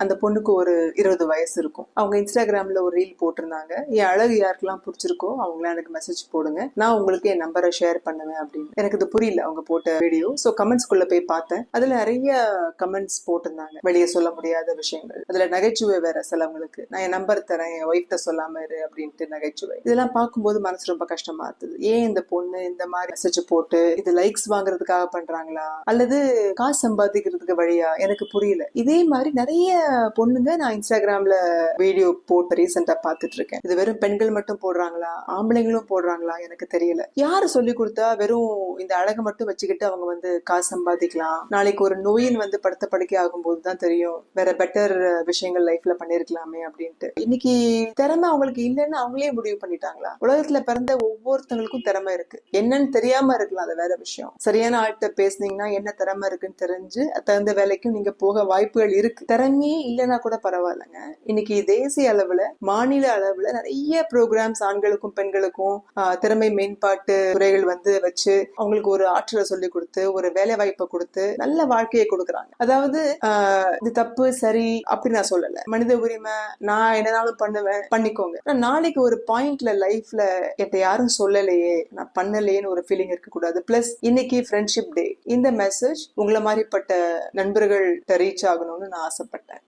அந்த பொண்ணுக்கு ஒரு இருபது வயசு இருக்கும். அவங்க இன்ஸ்டாகிராம்ல ஒரு ரீல் போட்டிருந்தாங்க. என் அழகு யாருக்கெல்லாம் பிடிச்சிருக்கோ அவங்களாம் எனக்கு மெசேஜ் போடுங்க. நான் உங்களுக்கு என் நம்பரை ஷேர் பண்ணுவேன் அப்படின்னு. எனக்கு இது புரியல அவங்க போட்ட வீடியோ ஸோ கமெண்ட்ஸ்குள்ள போய் பார்த்தேன். அதுல நிறைய கமெண்ட்ஸ் போட்டிருந்தாங்க. வெளியே சொல்ல முடியாத விஷயங்கள். அதுல நகைச்சுவை வேற சிலவங்களுக்கு நான் என் நம்பர் தரேன் என் ஒய்ஃப்ட சொல்லாம இரு அப்படின்ட்டு நகைச்சுவை. இதெல்லாம் பார்க்கும்போது மனசு ரொம்ப கஷ்டமா இருந்தது. ஏன் இந்த பொண்ணு இந்த மாதிரி மெசேஜ் போட்டு இது லைக்ஸ் வாங்குறதுக்காக பண்றாங்களா? அல்லது காசு சம்பாதிக்கிறதுக்கு வழியா? எனக்கு புரியல. இதே மாதிரி நிறைய பொண்ணுங்க நான் இன்ஸ்டாகிராம்ல வீடியோ போட்டு ரீசெண்டா பார்த்துட்டு இருக்கேன் இது வெறும் பெண்கள் மட்டும் போடுறாங்களா? ஆம்பளைங்களும் போடுறாங்களா? எனக்கு தெரியல. யாரு சொல்லி கொடுத்தா வெறும் இந்த அழகை மட்டும் வச்சுக்கிட்டு அவங்க வந்து காசு சம்பாதிக்கலாம்? நாளைக்கு ஒரு நோயின் வந்து படுத்த படுக்கை ஆகும்போது தான் தெரியும். வேற பெட்டர் விஷயங்கள் லைஃப்ல பண்ணிருக்கலாமே அப்படின்ட்டு. இன்னைக்கு திறமை அவங்களுக்கு இல்லைன்னு அவங்களே முடிவு பண்ணிட்டாங்களா? உலகத்துல பிறந்த ஒவ்வொருத்தங்களுக்கும் திறமை இருக்கு. என்னன்னு தெரியாம இருக்கலாம் அது வேற விஷயம். சரியான ஆள்கிட்ட பேசுனீங்கன்னா என்ன திறமை இருக்குன்னு தெரிஞ்சு தகுந்த வேலைக்கும் நீங்க போக வாய்ப்புகள் இருக்கு. திறமையே இல்லைன்னா கூட பரவாயில்லைங்க. இன்னைக்கு தேசிய அளவுல மாநில அளவுல நிறைய ப்ரோக்ராம்ஸ் ஆண்களுக்கும் பெண்களுக்கும் ஆஹ், திறமை மேம்பாட்டு துறைகள் வந்து வச்சு அவங்களுக்கு ஒரு ஆற்றலை சொல்லி கொடுத்து ஒரு வேலை வாய்ப்பை கொடுத்து நல்ல வாழ்க்கையை கொடுக்குறாங்க. அதாவது ஆஹ், இது தப்பு சரி அப்படி நான் சொல்லல. மனித உரிமை நான் என்னனாலும் பண்ணுவேன் பண்ணிக்கோங்க. நாளைக்கு ஒரு பாயிண்ட்ல லைஃப்ல என்கிட்ட யாரும் சொல்லலையே நான் பண்ணலையேன்னு ஒரு ஃபீலிங் இருக்க கூடாது பிளஸ் இன்னைக்கு ஃப்ரெண்ட்ஷிப் டே இந்த மெசேஜ் உங்களை மாதிரிப்பட்ட நண்பர்கள்ட்ட ரீச் ஆகணும்னு நான் ஆசைப்பட்டேன்.